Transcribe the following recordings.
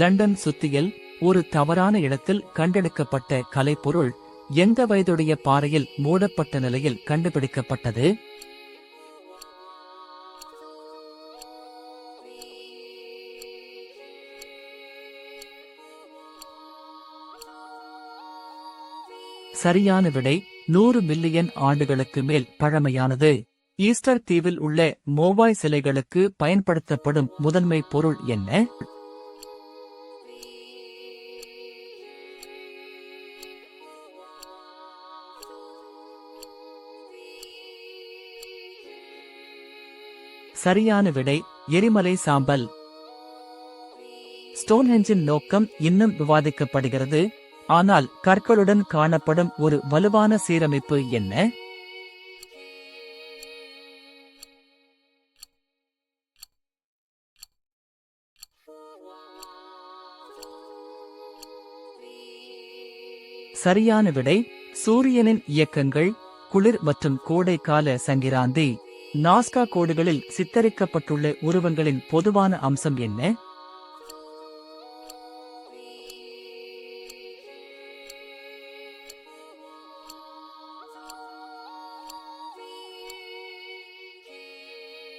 London சுத்தியில் ஒரு தவறான இடத்தில் கண்டெடுக்கப்பட்ட கலைப்பொருள் எந்த வயதுடைய பாறையில் மூடப்பட்ட நிலையில் கண்டுபிடிக்கப்பட்டது? சரியான விடை நூறு மில்லியன் ஆண்டுகளுக்கு மேல் பழமையானது. ஈஸ்டர் தீவில் உள்ள மோவாய் சிலைகளுக்கு பயன்படுத்தப்படும் முதன்மை பொருள் என்ன? சரியான விடை எரிமலை சாம்பல். ஸ்டோன்ஹெஞ்சின் நோக்கம் இன்னும் விவாதிக்கப்படுகிறது. ஆனால் கற்களுடன் காணப்படும் ஒரு வலுவான சீரமைப்பு என்ன? சரியான விடை சூரியனின் இயக்கங்கள் குளிர் மற்றும் கோடைக்கால சங்கிராந்தி. நாஸ்கா கோடுகளில் சித்தரிக்கப்பட்டுள்ள உருவங்களின் பொதுவான அம்சம் என்ன?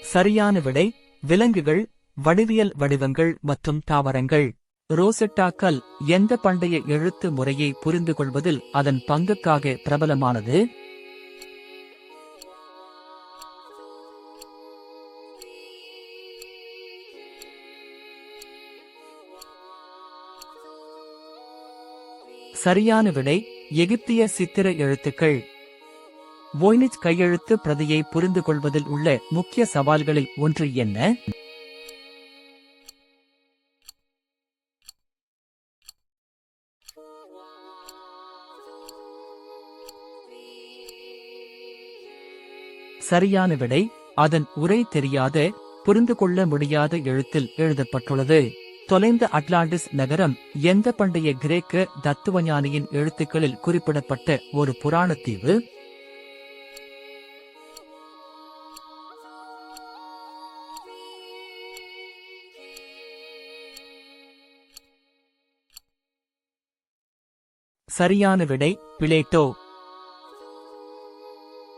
சரியான விடை விலங்குகள் வடிவியல் வடிவங்கள் மற்றும் தாவரங்கள். ரோசெட்டாக்கள் எந்த பண்டைய எழுத்து முறையை புரிந்து கொள்வதில் அதன் பங்குக்காக பிரபலமானது? சரியான விடை எகிப்திய சித்திர எழுத்துக்கள். வோய்னிச் கையெழுத்து பிரதியை புரிந்து கொள்வதில் உள்ள முக்கிய சவால்களில் ஒன்று என்ன? சரியான விடை அதன் உரை தெரியாத புரிந்து கொள்ள முடியாத எழுத்தில் எழுதப்பட்டுள்ளது. தொலைந்த அட்லாண்டிஸ் நகரம் எந்த பண்டைய கிரேக்க தத்துவஞானியின் எழுத்துக்களில் குறிப்பிடப்பட்ட ஒரு புராண தீவு? சரியான விடை பிளேட்டோ.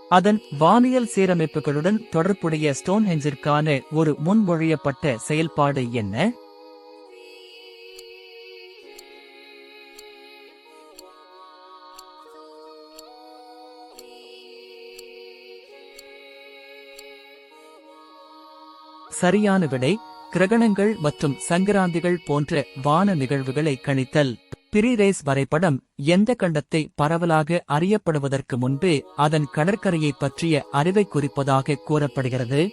அதன் வானியல் சீரமைப்புகளுடன் தொடர்புடைய ஸ்டோன்ஹெஞ்சிற்கான ஒரு முன்மொழியப்பட்ட செயல்பாடு என்ன? சரியான விடை கிரகணங்கள் மற்றும் சங்கராந்திகள் போன்ற வான நிகழ்வுகளை கணித்தல். பிரிரேஸ் வரைபடம் எந்த கண்டத்தை பரவலாக அறியப்படுவதற்கு முன்பு அதன் கடற்கரையை பற்றிய அறிவை குறிப்பதாக கூறப்படுகிறது.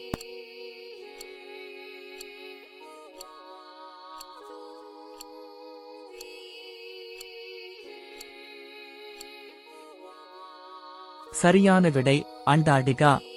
சரியான விடை அண்டார்டிகா.